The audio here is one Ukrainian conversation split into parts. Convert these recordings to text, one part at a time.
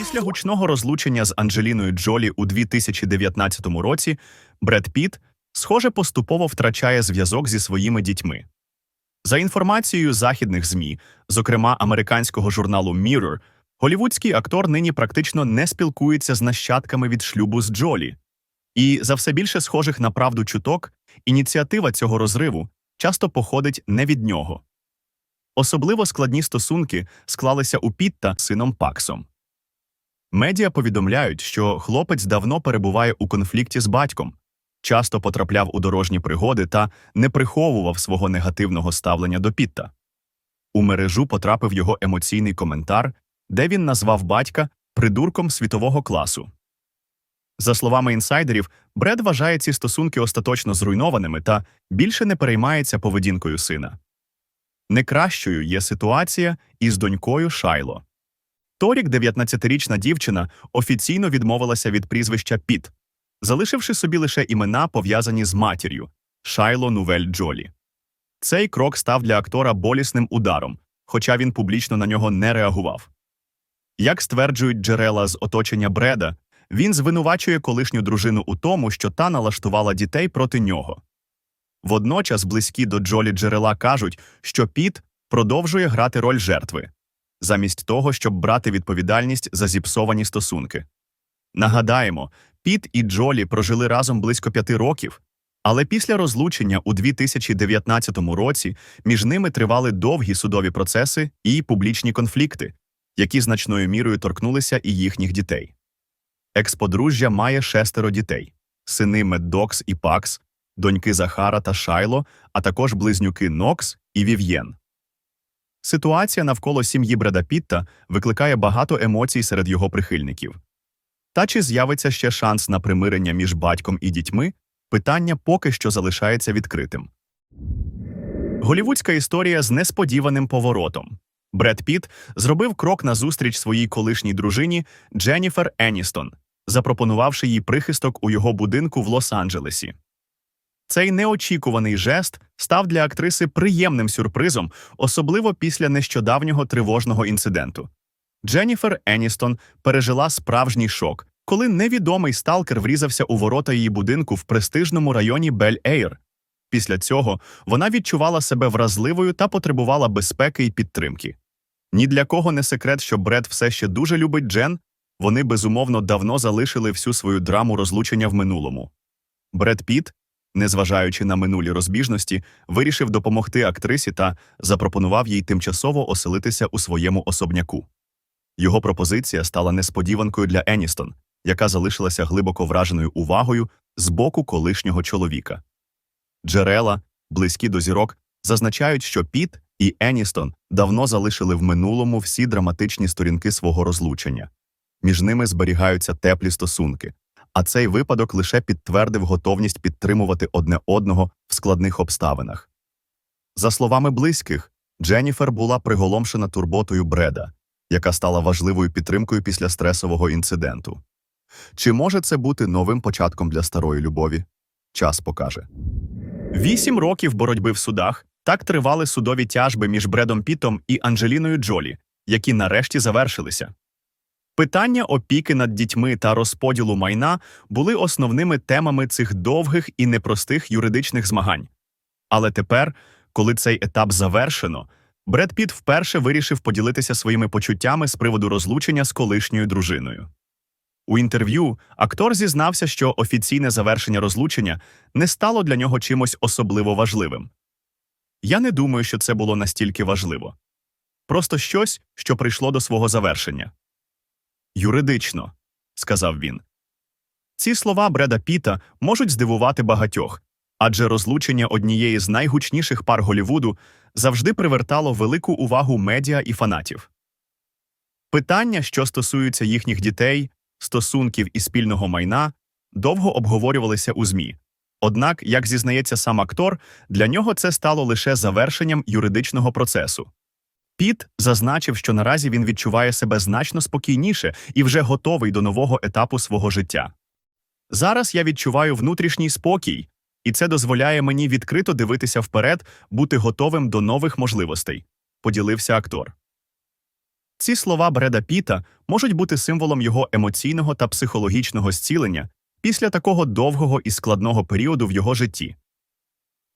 Після гучного розлучення з Анджеліною Джолі у 2019 році Бред Піт, схоже, поступово втрачає зв'язок зі своїми дітьми. За інформацією західних ЗМІ, зокрема американського журналу Mirror, голівудський актор нині практично не спілкується з нащадками від шлюбу з Джолі. І за все більше схожих на правду чуток, ініціатива цього розриву часто походить не від нього. Особливо складні стосунки склалися у Пітта з сином Паксом. Медіа повідомляють, що хлопець давно перебуває у конфлікті з батьком, часто потрапляв у дорожні пригоди та не приховував свого негативного ставлення до Пітта. У мережу потрапив його емоційний коментар, де він назвав батька придурком світового класу. За словами інсайдерів, Бред вважає ці стосунки остаточно зруйнованими та більше не переймається поведінкою сина. Не кращою є ситуація із донькою Шайло. Торік 19-річна дівчина офіційно відмовилася від прізвища Піт, залишивши собі лише імена, пов'язані з матір'ю Шайло Нувель Джолі. Цей крок став для актора болісним ударом, хоча він публічно на нього не реагував. Як стверджують джерела з оточення Бреда, він звинувачує колишню дружину у тому, що та налаштувала дітей проти нього. Водночас близькі до Джолі джерела кажуть, що Піт продовжує грати роль жертви, замість того, щоб брати відповідальність за зіпсовані стосунки. Нагадаємо, Піт і Джолі прожили разом близько п'яти років, але після розлучення у 2019 році між ними тривали довгі судові процеси і публічні конфлікти, які значною мірою торкнулися і їхніх дітей. Експодружжя має шестеро дітей: сини Меддокс і Пакс, доньки Захара та Шайло, а також близнюки Нокс і Вів'єн. Ситуація навколо сім'ї Бреда Пітта викликає багато емоцій серед його прихильників. Та чи з'явиться ще шанс на примирення між батьком і дітьми, питання поки що залишається відкритим. Голівудська історія з несподіваним поворотом. Бред Піт зробив крок назустріч своїй колишній дружині Дженніфер Еністон, запропонувавши їй прихисток у його будинку в Лос-Анджелесі. Цей неочікуваний жест став для актриси приємним сюрпризом, особливо після нещодавнього тривожного інциденту. Дженніфер Еністон пережила справжній шок, коли невідомий сталкер врізався у ворота її будинку в престижному районі Бель-Ейр. Після цього вона відчувала себе вразливою та потребувала безпеки і підтримки. Ні для кого не секрет, що Бред все ще дуже любить Джен, вони безумовно давно залишили всю свою драму розлучення в минулому. Бред Піт, незважаючи на минулі розбіжності, вирішив допомогти актрисі та запропонував їй тимчасово оселитися у своєму особняку. Його пропозиція стала несподіванкою для Еністон, яка залишилася глибоко враженою увагою з боку колишнього чоловіка. Джерела, близькі до зірок, зазначають, що Піт і Еністон давно залишили в минулому всі драматичні сторінки свого розлучення. Між ними зберігаються теплі стосунки, а цей випадок лише підтвердив готовність підтримувати одне одного в складних обставинах. За словами близьких, Дженніфер була приголомшена турботою Бреда, яка стала важливою підтримкою після стресового інциденту. Чи може це бути новим початком для старої любові? Час покаже. Вісім років боротьби в судах так тривали судові тяжби між Бредом Пітом і Анджеліною Джолі, які нарешті завершилися. Питання опіки над дітьми та розподілу майна були основними темами цих довгих і непростих юридичних змагань. Але тепер, коли цей етап завершено, Бред Піт вперше вирішив поділитися своїми почуттями з приводу розлучення з колишньою дружиною. У інтерв'ю актор зізнався, що офіційне завершення розлучення не стало для нього чимось особливо важливим. Я не думаю, що це було настільки важливо. Просто щось, що прийшло до свого завершення. Юридично, сказав він. Ці слова Бреда Піта можуть здивувати багатьох, адже розлучення однієї з найгучніших пар Голівуду завжди привертало велику увагу медіа і фанатів. Питання, що стосуються їхніх дітей, стосунків і спільного майна, довго обговорювалися у ЗМІ. Однак, як зізнається сам актор, для нього це стало лише завершенням юридичного процесу. Піт зазначив, що наразі він відчуває себе значно спокійніше і вже готовий до нового етапу свого життя. Зараз я відчуваю внутрішній спокій, і це дозволяє мені відкрито дивитися вперед, бути готовим до нових можливостей, поділився актор. Ці слова Бреда Піта можуть бути символом його емоційного та психологічного зцілення після такого довгого і складного періоду в його житті.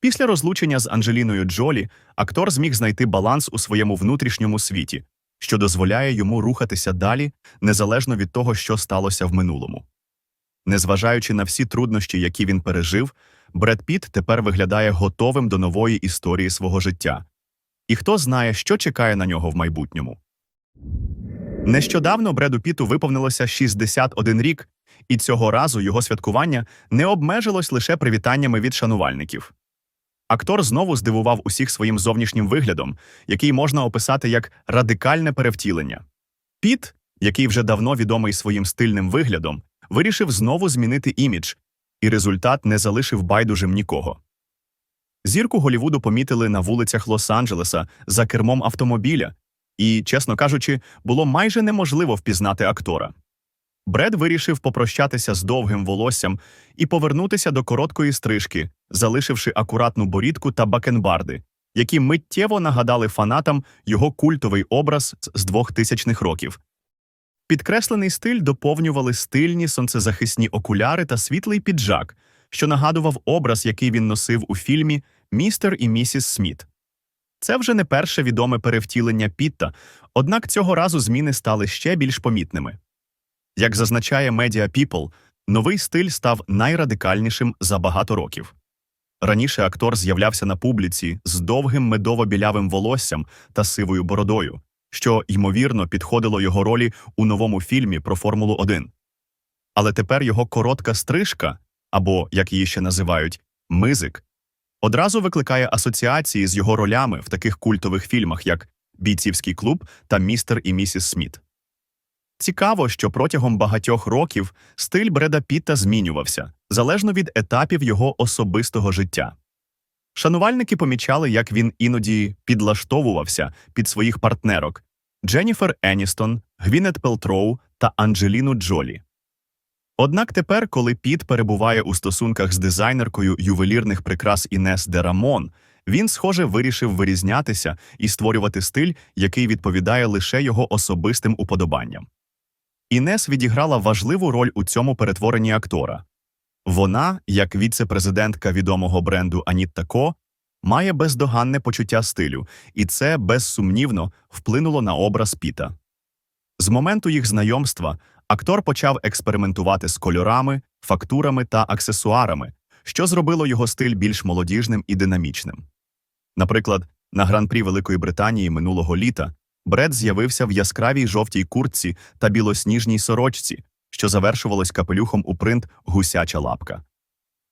Після розлучення з Анджеліною Джолі актор зміг знайти баланс у своєму внутрішньому світі, що дозволяє йому рухатися далі, незалежно від того, що сталося в минулому. Незважаючи на всі труднощі, які він пережив, Бред Піт тепер виглядає готовим до нової історії свого життя. І хто знає, що чекає на нього в майбутньому. Нещодавно Бреду Піту виповнилося 61 рік, і цього разу його святкування не обмежилось лише привітаннями від шанувальників. Актор знову здивував усіх своїм зовнішнім виглядом, який можна описати як радикальне перевтілення. Піт, який вже давно відомий своїм стильним виглядом, вирішив знову змінити імідж, і результат не залишив байдужим нікого. Зірку Голівуду помітили на вулицях Лос-Анджелеса за кермом автомобіля, і, чесно кажучи, було майже неможливо впізнати актора. Бред вирішив попрощатися з довгим волоссям і повернутися до короткої стрижки, залишивши акуратну борідку та бакенбарди, які миттєво нагадали фанатам його культовий образ з 2000-х років. Підкреслений стиль доповнювали стильні сонцезахисні окуляри та світлий піджак, що нагадував образ, який він носив у фільмі Містер і місіс Сміт. Це вже не перше відоме перевтілення Пітта, однак цього разу зміни стали ще більш помітними. Як зазначає Media People, новий стиль став найрадикальнішим за багато років. Раніше актор з'являвся на публіці з довгим медово-білявим волоссям та сивою бородою, що, ймовірно, підходило його ролі у новому фільмі про Формулу 1. Але тепер його коротка стрижка, або, як її ще називають, мизик, одразу викликає асоціації з його ролями в таких культових фільмах, як Бійцівський клуб та Містер і місіс Сміт. Цікаво, що протягом багатьох років стиль Бреда Пітта змінювався залежно від етапів його особистого життя. Шанувальники помічали, як він іноді підлаштовувався під своїх партнерок Дженніфер Еністон, Гвінет Пелтроу та Анджеліну Джолі. Однак тепер, коли Піт перебуває у стосунках з дизайнеркою ювелірних прикрас Інес де Рамон, він, схоже, вирішив вирізнятися і створювати стиль, який відповідає лише його особистим уподобанням. Інес відіграла важливу роль у цьому перетворенні актора. Вона, як віце-президентка відомого бренду Аніт Ко, має бездоганне почуття стилю, і це безсумнівно вплинуло на образ Піта. З моменту їх знайомства актор почав експериментувати з кольорами, фактурами та аксесуарами, що зробило його стиль більш молодіжним і динамічним. Наприклад, на гран-прі Великої Британії минулого літа Бред з'явився в яскравій жовтій куртці та білосніжній сорочці, що завершувалось капелюхом у принт гусяча лапка.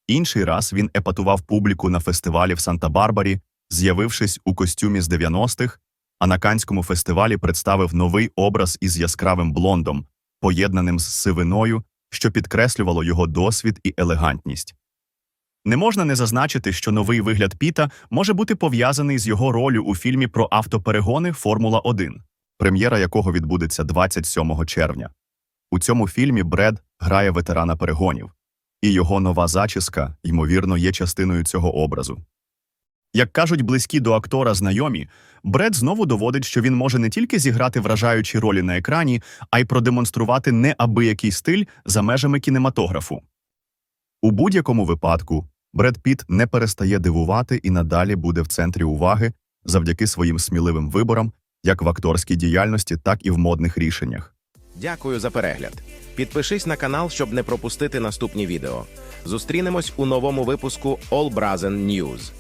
Інший раз він епатував публіку на фестивалі в Санта-Барбарі, з'явившись у костюмі з 90-х, а на Канському фестивалі представив новий образ із яскравим блондом, поєднаним з сивиною, що підкреслювало його досвід і елегантність. Не можна не зазначити, що новий вигляд Піта може бути пов'язаний з його ролью у фільмі про автоперегони Формула 1, прем'єра якого відбудеться 27 червня. У цьому фільмі Бред грає ветерана перегонів, і його нова зачіска, ймовірно, є частиною цього образу. Як кажуть близькі до актора знайомі, Бред знову доводить, що він може не тільки зіграти вражаючі ролі на екрані, а й продемонструвати неабиякий стиль за межами кінематографу. У будь-якому випадку Бред Піт не перестає дивувати і надалі буде в центрі уваги завдяки своїм сміливим виборам, як в акторській діяльності, так і в модних рішеннях. Дякую за перегляд. Підпишись на канал, щоб не пропустити наступні відео. Зустрінемось у новому випуску All Brazen News.